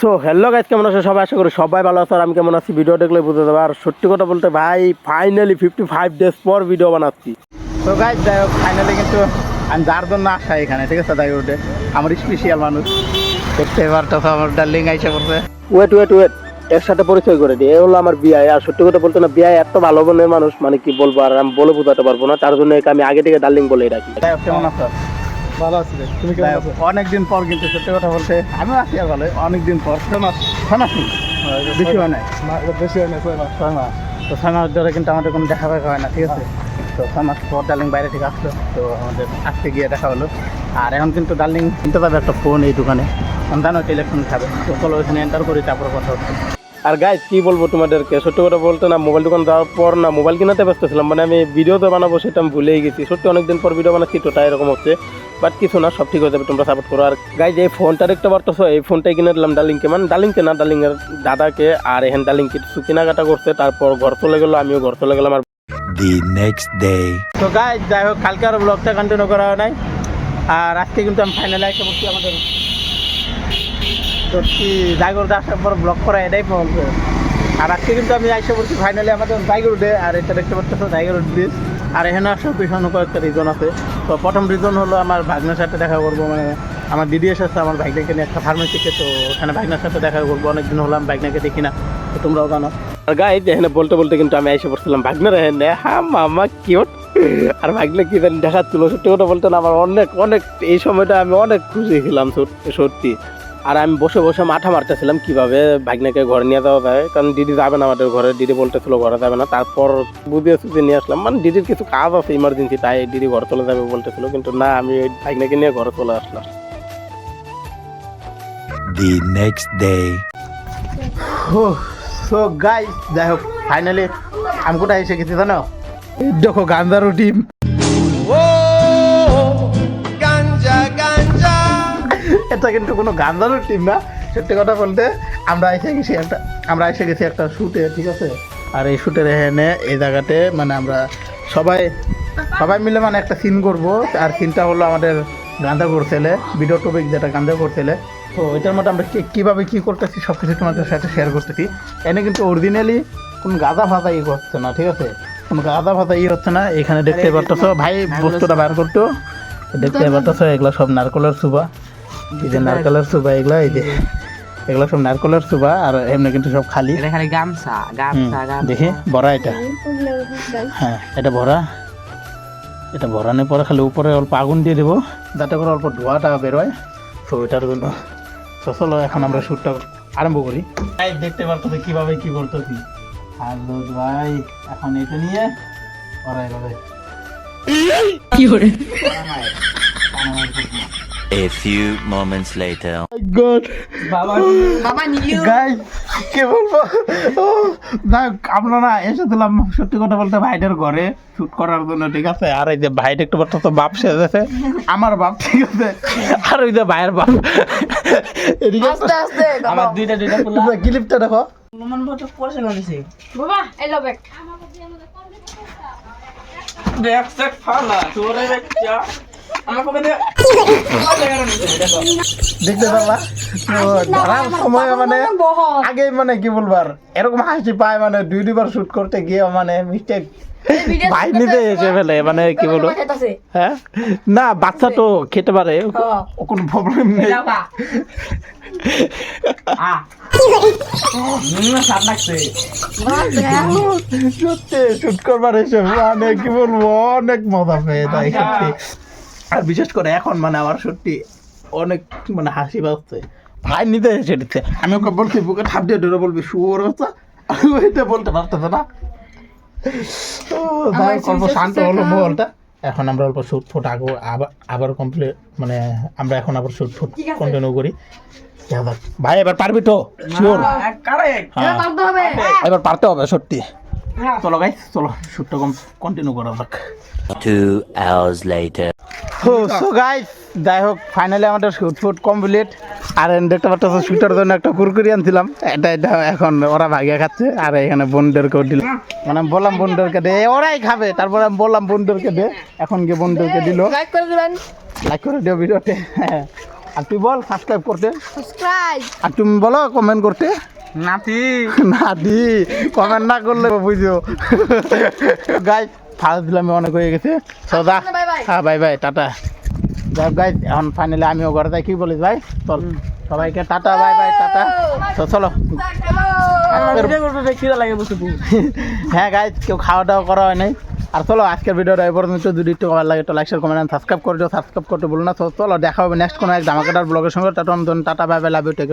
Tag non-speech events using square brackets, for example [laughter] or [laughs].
So hello guys কেমন আছো? সবাই আশা করি সবাই ভালো আছো। আর আমি কেমন আছি? ভিডিও দেখলে বুঝতে দেবো আর সত্যি কথা বলতে ভাই ফাইনালি ফিফটি ফাইভ ডেজ পর ভিডিও বানাচ্ছি। তো গাইজ যাই হোক ফাইনালি কিন্তু আমি যার জন্য আসা এখানে ঠিক আছে? তাই ওঠে। আমার স্পেশাল মানুষ। দেখতে পারতো আমার ডার্লিং আইসা করছে ওয়েট ওয়েট ওয়েট একসাথে পরিচয় করে দিই। এ হলো আমার বিয়াই। আর সত্যি কথা বলতে না বিয়াই এত ভালো মনের মানুষ মানে কি বলব আর আমি বলে বোঝাতে পারব না। তার জন্য আমি আগে থেকে ডার্লিং বলে রাখি। কেমন আছো? ভালো আছি তুমি অনেকদিন পর কিন্তু সত্যি কথা বলতে আমিও আছি আর ভালো অনেকদিন পর ছয় মাস ছয় মাস বেশি হয় নাই। বেশি হয় না ছয় মাস। ছয় মাস তো ছয় মাস ধরে কিন্তু আমাদের কোনো দেখা দেখা হয় না ঠিক আছে? তো ছয় মাস পর ডার্লিং বাইরে থেকে আসলো তো আমাদের আজকে গিয়ে দেখা হলো। আর এখন কিন্তু ডার্লিং কিনতে পারবে একটা ফোন এই দোকানে। জানো ইলেকট্রন খাবে। তো চলো ওইখানে এন্টার করি তারপর কথা হচ্ছে। আর গাইজ কি বলব তোমাদেরকে? সত্যি কথা বলতে না মোবাইল দোকান যাওয়ার পর না মোবাইল কিনাতে ব্যস্ত ছিলাম। মানে আমি ভিডিও তো বানাবো সেটা আমি ভুলেই গেছি। সত্যি অনেকদিন পর ভিডিও বানাচ্ছি তো তাই এরকম হচ্ছে। বাট কিছু না সব ঠিক হয়ে যাবে তোমরা সাপোর্ট করো। আর গাইজ এই ফোনটা দেখতে পারতেছো? এই ফোনটাই কিনে দিলাম ডালিংকে মানে ডালিংকে না ডালিংয়ের দাদাকে আর এখান ডালিং কিছু কেনাকাটা করছে। তারপর ঘর চলে গেলো আমিও ঘর চলে গেলাম। আর the next day. তো গাইজ যাই হোক কালকে আর ব্লগটা কন্টিনিউ করা হয় নাই। আর আজকে কিন্তু আমি ফাইনালি একটা বলছি আমাদের। তো কি জাগর আসার পর ব্লগ করা এটাই বলব আর আজকে কিন্তু আমি আইসা বলছি ফাইনালি আমাদের জায়গা উঠে। আর এটা দেখতে পাচ্ছ জায়গা ব্রিজ আর এখানে আসার পিছনে কয়েকটা রিজন আছে। তো প্রথম রিজন হলো আমার ভাগ্নের সাথে দেখা করব মানে আমার দিদি এসেছে আমার ভাগ্নাকে নিয়ে একটা ফার্মেসিকে তো ওখানে ভাগ্নার সাথে দেখা করব। অনেকদিন হলো আমি ভাগ্নাকে দেখি না, তো তোমরাও জানো। আর গাইজ এখানে বলতে বলতে কিন্তু আমি এসে পড়ছিলাম ভাগ্নের এখানে। হ্যাঁ মামা কিউট আর ভাগ্নে কি জানি দেখাচ্ছিল, সত্যি কথা বলতে আমার অনেক অনেক, এই সময়টা আমি অনেক খুশি ছিলাম, সত্যি। আর আমি বসে বসে মাথা মারতেছিলাম কীভাবে ভাগ্নেকে ঘরে নিয়ে যাওয়া যায়। কারণ দিদি যাবে না আমাদের ঘরে দিদি বলতেছিল ঘরে যাবে না। তারপর বুঝিয়ে সুঝিয়ে নিয়ে আসলাম। মানে দিদির কিছু কাজ আছে ইমার্জেন্সি তাই দিদি ঘরে চলে যাবে বলতেছিল। কিন্তু না আমি ওই ভাগ্নেকে নিয়ে ঘরে চলে আসলাম। The next day. So guy যাই হোক ফাইনালি আমি কোথায় এসে গেছি জানো? এই দেখো গান্ধারু টিম এটা কিন্তু কোনো গান্ধারু টিম না। সত্যি কথা বলতে আমরা এসে গেছি একটা আমরা এসে গেছি একটা শ্যুটে ঠিক আছে? আর এই শ্যুটের এখানে এই জায়গাতে মানে আমরা সবাই সবাই মিলে মানে একটা সিন করব। আর সিনটা হলো আমাদের গাঁদা করছেলে ভিডিও টপিক যেটা গাঁদা করছেলে তো এটার মধ্যে আমরা কীভাবে কী করতেছি সব কিছু তোমাদের সাথে শেয়ার করতেছি। এনে কিন্তু অরিজিনালি কোনো গাঁদা ফাঁদা ই করছে না ঠিক আছে? কোনো গাঁদা ফাঁদা ই হচ্ছে না। এখানে দেখতে পারতেছো ভাই বস্তুটা বার করতো। দেখতে পারতেছো এগুলো সব নারকলের সুবা। এই যে নারকেলের সুবা এগুলা এই যে এগুলো সব নারকেলের সুবা আর এমনি কিন্তু সব খালি। এটা খালি গামছা গামছা দেখি ভরা এটা। হ্যাঁ এটা ভরা এটা ভরানোর পরে খালি উপরে অল্প আগুন দিয়ে দেবো যাতে করে অল্প ধোঁয়াটা বেরোয়। তো এটার জন্য তো চলো এখন আমরা শ্যুটটা আরম্ভ করি। ভাই দেখতে পারতো কীভাবে কি করতেছি হ্যালো ভাই এখন এটা নিয়ে ওরা এভাবে। A few moments later. God বাবা নিউ গাইস কি বলব? যাই হোক, আমরা না এসেছিলাম সত্যি কথা বলতে ভাইটার ঘরে শুট করার জন্য ঠিক আছে? আর এই যে ভাইটা একটু বলতে তো বাপ সেজেছে। আমার বাপ ঠিক আছে? আর ওই যে ভাইয়ের বাপ। এদিকে আস্তে আস্তে আমার দুইটা দুইটা ক্লিপটা দেখো। অনুমান মতো পয়সা করেছে। বাবা এলো ব্যাগ দেখ দেখ ফালা তোরে দে দেখতে পারলা ধরার সময় মানে আগে মানে কি বলব এরকম হাসি পায় মানে দুই দুবার শুট করতে গিয়ে মানে মিস্টেক ভাই নিজে এসে ফেলে মানে কি বলব? হ্যাঁ? না বাচ্চা তো খেতে পারে কোনো প্রবলেম নেই। [laughs] আ। হুম সাত লাগছে। সত্যি শুট করবার এসে মানে কি বলব অনেক মজা পেয়ে তাই সত্যি। আর বিশেষ করে এখন মানে আমার সত্যি অনেক মানে হাসি পাচ্ছে। ভাই নিতে এসে দিচ্ছে। আমি ওকে বলছি বুকে ঠাপ দিয়ে ধরে বলবি শুয়োর হচ্ছে? ওইটা বলতে পারতেছে না। অল্প শান্ত হলো এখন আমরা অল্প শুট ফুট আগো আবার আবার কমপ্লিট মানে আমরা এখন আবার শুট ফুট কন্টিনিউ করি। ভাই এবার পারবি তো? শিওর এবার পারতে হবে। সত্যি। চলো গাই চলো শুটটা কন্টিনিউ করা যাক। Two hours later. So guys যাই হোক ফাইনালি আমাদের শুট ফুট কমপ্লিট আর দেখতে পাচ্ছ শুটার জন্য একটা কুরকুরি আনছিলাম। এটা এটা এখন ওরা ভাগিয়ে খাচ্ছে। আর এখানে বোনদেরকেও দিল। মানে বললাম বোনদেরকে দে ওরাই খাবে। তারপরে আমি বললাম বোনদেরকে দে এখন গিয়ে বোনদেরকে দিল। লাইক করে দিবেন। লাইক করে দিও ভিডিওতে। হ্যাঁ আর তুই বল সাবস্ক্রাইব করতে। সাবস্ক্রাইব আর তুমি বলো কমেন্ট করতে। নাতি। না দি কমেন্ট না করলে বুঝো গাই ফার্স্ট দিলাম অনেক হয়ে গেছে। Bye bye. হ্যাঁ বাই বাই টাটা। যাই গাই এখন ফাইনালি আমিও ঘরে যাই। কি বলিস ভাই? চল। সবাইকে টাটা বাই বাই টাটা। তো চলো [laughs] হ্যাঁ গাইজ কেউ খাওয়া দাওয়া করা হয় নাই। আর চলো আজকের ভিডিওটা এই পর্যন্ত। যদি একটু ভালো লাগে তো লাইক শেয়ার কমেন্ট সাবস্ক্রাইব করে দিও। সাবস্ক্রাইব করতে বলো না। তো চলো দেখা হবে নেক্সট কোনো এক জামাকাটার ব্লগের সঙ্গে। Tata tata bye bye love you take